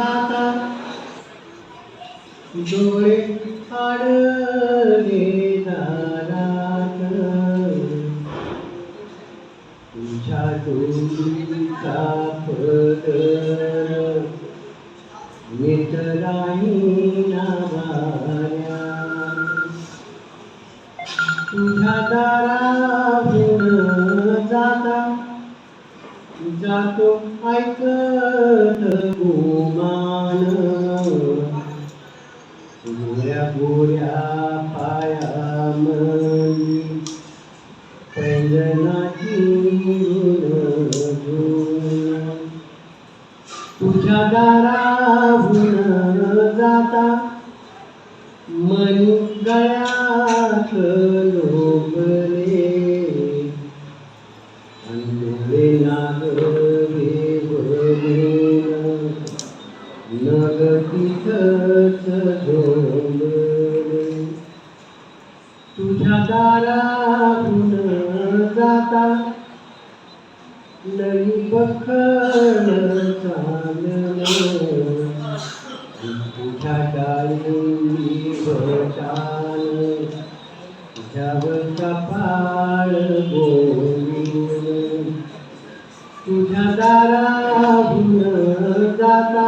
आता डोळे आडले दारात. तुझ्या डोळीचा पदर मित्राई नावाऱ्या तुझ्या जातो ऐकत गोमान गोऱ्या गोऱ्या पाया मनी झुळझुळ. तुझ्या दाराहून जाता मनी गळ्यात लोबले तिथंच झोंबले तुझ्या दाराहून जाता नळी बखर चाललं तुझ्या डाळी बटाल तुझ्यावर कपाळ गोविंद तुझ्या दाराहून जाता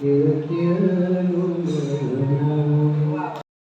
Give you